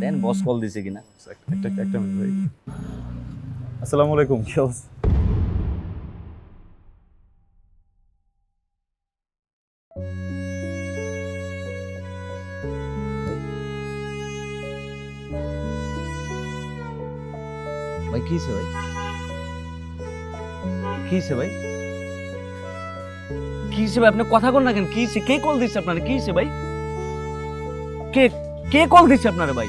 দেন বস call দিছে কিনা। একটা একটা মিনিট ভাই। আসসালামু আলাইকুম। কি অবস্থা? ভাই কি ভাই? কি ভাই? কি ভাই? আপনি কথা কন না কেন? কি কে কল দিচ্ছে আপনার? কি ভাই? কে কে কল দিচ্ছে আপনারে ভাই?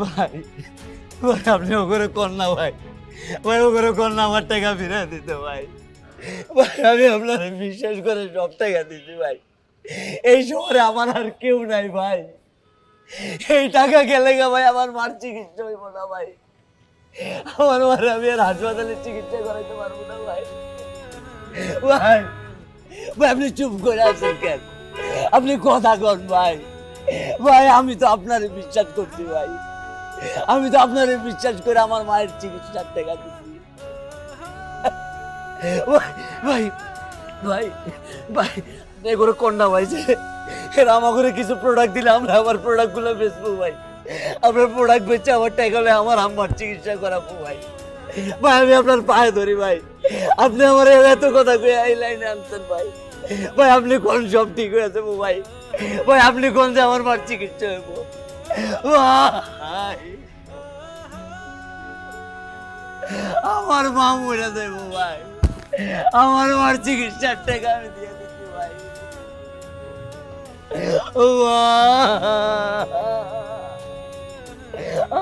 ভাই ভাই, আপনি ওগুলো কর না ভাই। ভাই ওগুলো কর না আমার টাকা ফিরে দিতে ভাই। ভাই, আমি আপনার বিশ্বাস করে সব টাকা দিচ্ছি ভাই। এই শহরে আমার আর কেউ নাই ভাই। এই টাকা গেলে গা ভাই আমার মার চিকিৎসা হইব না ভাই। আমার মার আমি আর হাসপাতালে চিকিৎসা করাইতে পারব না ভাই। ভাই ভাই, আপনি চুপ করে আছেন কেন? আপনি কথা কন ভাই। ভাই, আমি তো আপনারে বিশ্বাস করছি ভাই। আমি তো আপনারে বিশ্বাস করে আমার মায়ের চিকিৎসার টাকা দিচ্ছি ভাই ভাই ভাই ভাই এগুলো কন্যা ভাই। এরা আমাকে কিছু প্রোডাক্ট দিলে আমরা আমার প্রোডাক্টগুলো বেচবো ভাই। আপনার প্রোডাক্ট বেচে আমার টাকা হলে আমার আম্মার চিকিৎসা করাবো ভাই। ভাই, আমি আপনার পায়ে ধরি ভাই। আপনি আমার এত কথা কয়ে এই লাইনে আনছেন ভাই। ভাই, আপনি কোন সব ঠিক হয়ে আছে ভাই? ভাই, আপনি কোন যে আমার মার চিকিৎসা হইব? আমার মা মরে দেব ভাই। আমার মার চিকিৎসার টাকা আমি দিয়ে মা!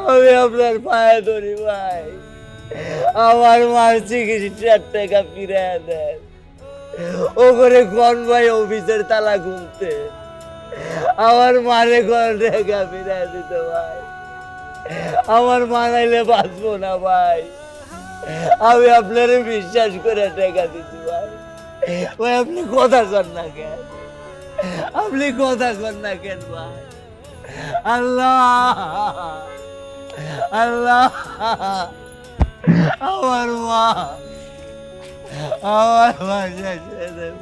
আমি আপনার পায়ে ধরি, ভাই। আমার মার চিকিৎসার টাকা ফিরে দেন। ও করে কোন ভাই অফিসের তালা খুলতে আমার মারে কোন টাকা ফিরে দিতে, ভাই। আমার মা নাইলে বাঁচবো না, ভাই। আমি আপনার বিশ্বাস করে টাকা দিচ্ছি ভাই। ভাই, আপনি কথা কর না কেন? আপনি কথা কর না কেন ভাই আল্লাহ আল্লাহ আমার মা আমার মা দেব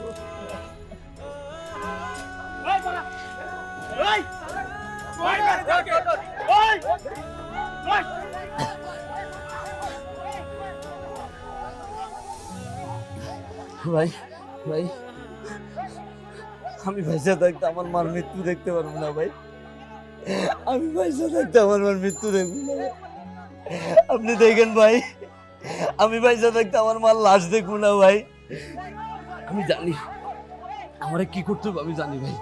ভাই ভাই আমি ভাইসা থাকতে আমার মার মৃত্যু দেখতে পারব না ভাই। আমি ভাইসা থাকতে আমার মার মৃত্যু দেখব না আপনি দেখেন ভাই, আমি ভাইসা থাকতে আমার মার লাশ দেখব না ভাই। আমি জানি, আমারে কি করতে হবে আমি জানি ভাই।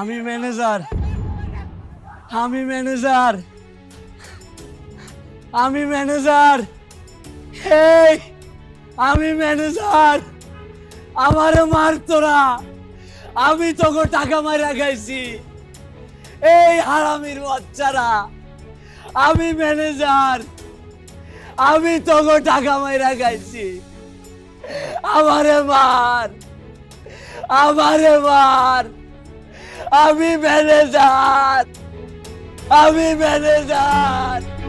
আমি ম্যানেজার আমি ম্যানেজার। আমি ম্যানেজার। এই আমি ম্যানেজার। আমারে মার তোরা। আমি তোকে টাকা মারা খাইছি। এই হারামির বাচ্চারা, আমি ম্যানেজার। আমি তোকে টাকা মারা খাইছি। আমারে মার। আমারে মার। আমি ম্যানেজার। আমি ম্যানেজার